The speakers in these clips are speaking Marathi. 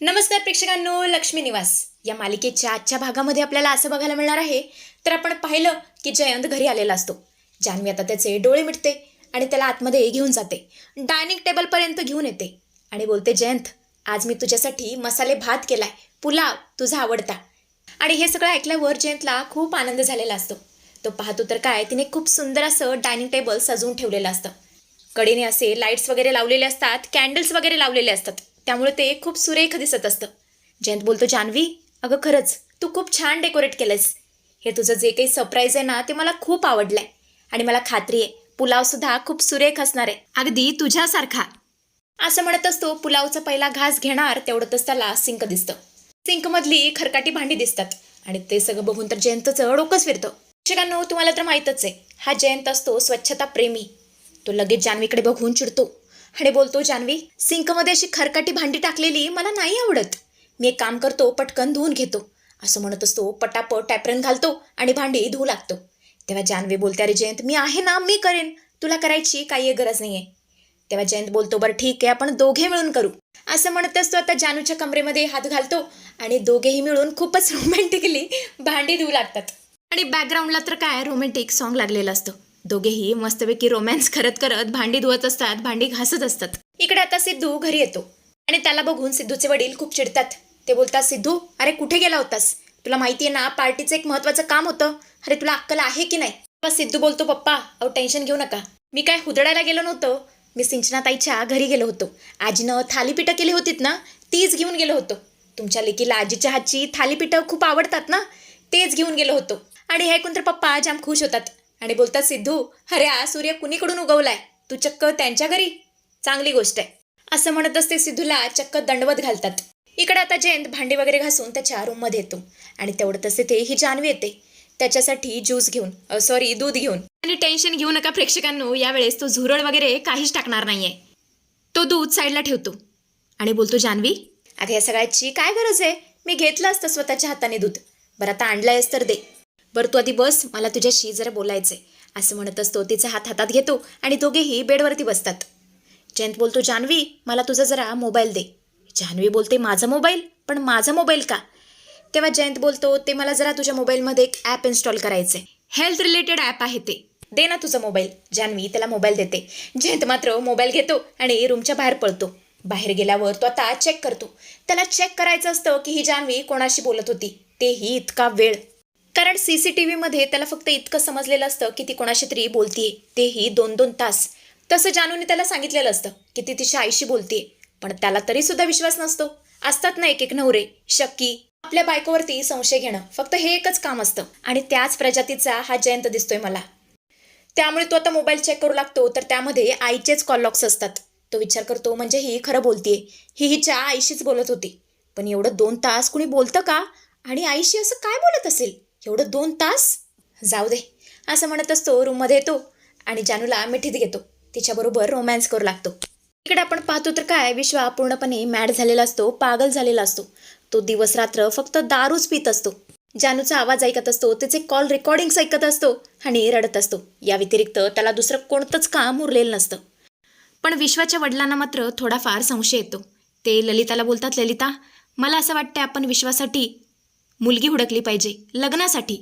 नमस्कार प्रेक्षकांनो लक्ष्मी निवास. या मालिकेच्या आजच्या भागामध्ये आपल्याला असं बघायला मिळणार आहे तर आपण पाहिलं की जयंत घरी आलेला असतो. जान्हवी आता त्याचे डोळे मिटते आणि त्याला आतमध्ये घेऊन जाते. डायनिंग टेबलपर्यंत घेऊन येते आणि बोलते जयंत आज मी तुझ्यासाठी मसाले भात केलाय. पुलाव तुझा आवडता. आणि हे सगळं ऐकल्यावर जयंतला खूप आनंद झालेला असतो. तो पाहतो तर काय तिने खूप सुंदर असं डायनिंग टेबल सजवून ठेवलेलं असतं. कडेने असे लाईट्स वगैरे लावलेले असतात कॅन्डल्स वगैरे लावलेले असतात. त्यामुळे ते खूप सुरेख दिसत असतं. जयंत बोलतो जान्हवी अगं खरंच तू खूप छान डेकोरेट केलंयस. हे तुझं जे काही सरप्राईज आहे ना ते मला खूप आवडलंय. आणि मला खात्री आहे पुलावसुद्धा खूप सुरेख असणार आहे. अगदी तुझ्यासारखा. असं म्हणत असतो पुलावचा पहिला घास घेणार तेवढंच त्याला सिंक दिसतं. सिंकमधली खरकाटी भांडी दिसतात. आणि ते सगळं बघून तर जयंतचं डोकंच फिरतं. शिक्षकांनो तुम्हाला तर माहीतच आहे हा जयंत असतो स्वच्छता प्रेमी. तो लगेच जान्हवीकडे बघून चिडतो. आणि बोलतो जान्हवी सिंकमध्ये अशी खरकाटी भांडी टाकलेली मला नाही आवडत. मी एक काम करतो पटकन धुवून घेतो. असं म्हणत असतो पटापट टॅपरन घालतो आणि भांडी धुवू लागतो. तेव्हा जान्हवी बोलते अरे जयंत मी आहे ना मी करेन. तुला करायची काही गरज नाही आहे तेव्हा जयंत बोलतो बरं ठीक आहे आपण दोघे मिळून करू. असं म्हणत असतो आता जानूच्या कमरेमध्ये हात घालतो आणि दोघेही मिळून खूपच रोमॅन्टिकली भांडी धुवू लागतात. आणि बॅकग्राऊंडला तर काय रोमॅन्टिक सॉन्ग लागलेलं असतं. दोघेही मस्तपैकी रोमॅन्स करत करत भांडी धुवत असतात भांडी घासत असतात. इकडे आता सिद्धू घरी येतो आणि त्याला बघून सिद्धूचे वडील खूप चिडतात. ते बोलतात सिद्धू अरे कुठे गेला होतास? तुला माहिती आहे ना पार्टीचं एक महत्वाचं काम होतं. अरे तुला अक्कल आहे की नाही? सिद्धू बोलतो पप्पा अहो टेन्शन घेऊ नका. मी काय हुदडायला गेलो नव्हतो. मी सिंचनाताईच्या घरी गेलो होतो. आजीनं थालीपीठं केली होतीत ना तीच घेऊन गेलो होतो. तुमच्या लेकीला आजीच्या हातची थालीपीठं खूप आवडतात ना तेच घेऊन गेलो होतो. आणि हे ऐकून तर पप्पा जाम खुश होतात. आणि बोलतात सिद्धू अरे आ सूर्य कुणीकडून उगवलाय? तू चक्क त्यांच्या घरी? चांगली गोष्ट आहे. असं म्हणत असते सिद्धूला चक्क दंडवत घालतात. इकडे आता जयंत भांडी वगैरे घासून त्याच्या रूममध्ये येतो. आणि तेवढं तसे ते ही जान्हवी येते. त्याच्यासाठी ज्यूस घेऊन सॉरी दूध घेऊन. आणि टेन्शन घेऊ नका प्रेक्षकांनो यावेळेस तो झुरळ वगैरे काहीच टाकणार नाहीये. तो दूध साईडला ठेवतो. आणि बोलतो जान्हवी अगं या सगळ्याची काय गरज आहे? मी घेतलं असतं स्वतःच्या हाताने दूध. बरं आता आणलंयस तर दे. बरं तू आधी बस मला तुझ्याशी जरा बोलायचंय. असं म्हणत असतो तिचा हात हातात घेतो आणि दोघेही बेडवरती बसतात. जयंत बोलतो जान्हवी मला तुझा जरा मोबाईल दे. जान्हवी बोलते माझा मोबाईल? पण माझा मोबाईल का? तेव्हा जयंत बोलतो ते मला जरा तुझ्या मोबाईलमध्ये एक ॲप इन्स्टॉल करायचं आहे हेल्थ रिलेटेड ॲप आहे ते. दे ना तुझा मोबाईल. जान्हवी त्याला मोबाईल देते. जयंत मात्र मोबाईल घेतो आणि रूमच्या बाहेर पळतो बाहेर गेल्यावर तो आता चेक करतो. त्याला चेक करायचं असतं की ही जान्हवी कोणाशी बोलत होती. तेही इतका वेळ. कारण सी सी टी व्हीमध्ये त्याला फक्त इतकं समजलेलं असतं की ती कोणाशी तरी बोलतीये. तेही दोन दोन तास. तसं जानूने त्याला सांगितलेलं असतं की ती तिच्या आईशी बोलतीये. पण त्याला तरी सुद्धा विश्वास नसतो. असतात ना एक एक नवरे शक्की. आपल्या बायकोवरती संशय घेणं फक्त हे एकच काम असतं. आणि त्याच प्रजातीचा हा जयंत दिसतोय मला. त्यामुळे तो आता मोबाईल चेक करू लागतो तर त्यामध्ये आईचेच कॉल लॉक्स असतात. तो विचार करतो म्हणजे ही खरं बोलतीये. ही हिच्या आईशीच बोलत होती. पण एवढं दोन तास कुणी बोलतं का? आणि आईशी असं काय बोलत असेल? एवढं दोन तास? जाऊ दे. असं म्हणत असतो रूममध्ये येतो आणि जानूला मिठीत घेतो. तिच्याबरोबर रोमॅन्स करू लागतो. इकडे आपण पाहतो तर काय विश्वा पूर्णपणे मॅड झालेला असतो पागल झालेला असतो. तो दिवस रात्र फक्त दारूच पित असतो. जानूचा आवाज ऐकत असतो त्याचे कॉल रेकॉर्डिंग्स ऐकत असतो आणि रडत असतो. या व्यतिरिक्त त्याला दुसरं कोणतंच काम उरलेलं नसतं. पण विश्वाच्या वडिलांना मात्र थोडाफार संशय येतो. ते ललिताला बोलतात ललिता मला असं वाटतं आपण विश्वासाठी मुलगी हुडकली पाहिजे लग्नासाठी.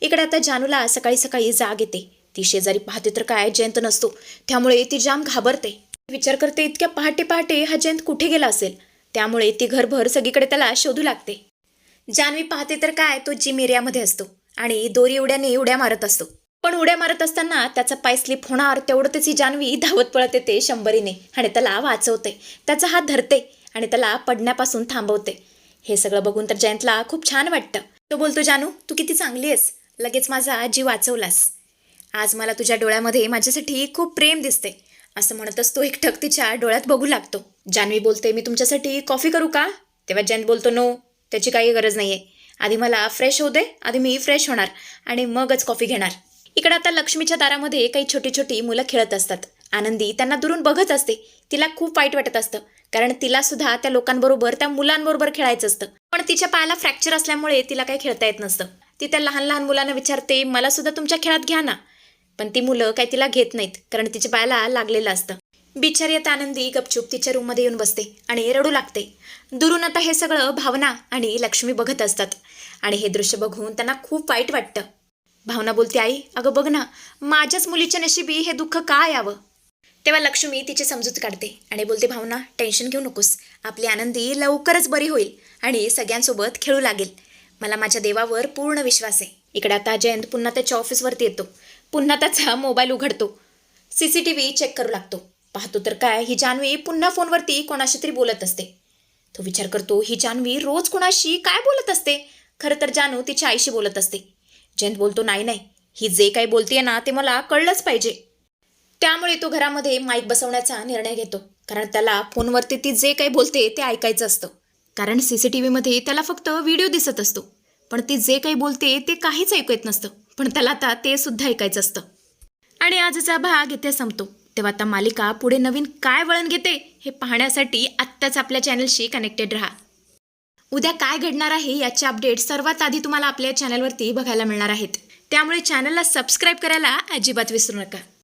इकडे आता जानूला सकाळी सकाळी जाग येते. ती शेजारी पाहते तर काय जयंत नसतो. त्यामुळे ती जाम घाबरते. विचार करते इतक्या पहाटे पहाटे हा जयंत कुठे गेला असेल? त्यामुळे ती घरभर सगळीकडे त्याला शोधू लागते. जानवी पाहते तर काय तो जिम एरियामध्ये असतो आणि दोरी उड्याने उड्या मारत असतो. पण उड्या मारत असताना त्याचा पाय स्लिप होणार तेवढं ही जानवी धावत पळत येते शंभरीने आणि त्याला वाचवते. त्याचा हात धरते आणि त्याला पडण्यापासून थांबवते. हे सगळं बघून तर जयंतला खूप छान वाटतं. तो बोलतो जानू तू किती चांगली आहेस. लगेच माझा जीव वाचवलास. आज मला तुझ्या डोळ्यामध्ये माझ्यासाठी खूप प्रेम दिसते असं म्हणतच तो एकटक तिच्या डोळ्यात बघू लागतो. जान्हवी बोलते मी तुमच्यासाठी कॉफी करू का? तेव्हा जयंत बोलतो नो त्याची काही गरज नाही आहे आधी मला फ्रेश होऊ दे आधी मी फ्रेश होणार आणि मगच कॉफी घेणार. इकडे आता लक्ष्मीच्या दारामध्ये काही छोटी छोटी मुलं खेळत असतात. आनंदी त्यांना दुरून बघत असते. तिला खूप वाईट वाटत असतं. कारण तिला सुद्धा त्या लोकांबरोबर त्या मुलांबरोबर खेळायचं असतं. पण तिच्या पायाला फ्रॅक्चर असल्यामुळे तिला काही खेळता येत नसतं. ती त्या लहान लहान मुलांना विचारते मला सुद्धा तुमच्या खेळात घ्या ना. पण ती मुलं काही तिला घेत नाहीत कारण तिच्या पायाला लागलेलं असतं. बिचारी आता आनंदी गपचूप तिच्या रूममध्ये येऊन बसते आणि रडू लागते. दुरून आता हे सगळं भावना आणि लक्ष्मी बघत असतात. आणि हे दृश्य बघून त्यांना खूप वाईट वाटतं. भावना बोलते आई अगं बघ ना माझ्याच मुलीच्या नशिबी हे दुःख का यावं? तेव्हा लक्ष्मी तिची समजूत काढते आणि बोलते भावना टेन्शन घेऊ नकोस. आपली आनंदी लवकरच बरी होईल आणि सगळ्यांसोबत खेळू लागेल. मला माझ्या देवावर पूर्ण विश्वास आहे. इकडे आता जयंत पुन्हा त्याच्या ऑफिसवरती येतो. पुन्हा त्याचा मोबाईल उघडतो. C C T V check करू लागतो. पाहतो तर काय ही जान्हवी पुन्हा फोनवरती कोणाशी तरी बोलत असते. तो विचार करतो ही जान्हवी रोज कोणाशी काय बोलत असते? खरं तर जानू तिच्या आईशी बोलत असते. जयंत बोलतो नाही नाही. ही जे काही बोलतेय ना ते मला कळलंच पाहिजे. त्यामुळे तो घरामध्ये माईक बसवण्याचा निर्णय घेतो. कारण त्याला फोनवरती ती जे काही बोलते ते ऐकायचं असतं. कारण सी सी टी व्हीमध्ये त्याला फक्त व्हिडिओ दिसत असतो. पण ती जे काही बोलते ते काहीच ऐकू येत नसतं. पण त्याला आता ते सुद्धा ऐकायचं असतं. आणि आजचा भाग इथे संपतो. तेव्हा आता मालिका पुढे नवीन काय वळण घेते हे पाहण्यासाठी आत्ताच आपल्या चॅनलशी कनेक्टेड राहा. उद्या काय घडणार आहे याचे अपडेट सर्वात आधी तुम्हाला आपल्या चॅनलवरती बघायला मिळणार आहेत. त्यामुळे चॅनलला सबस्क्राईब करायला अजिबात विसरू नका.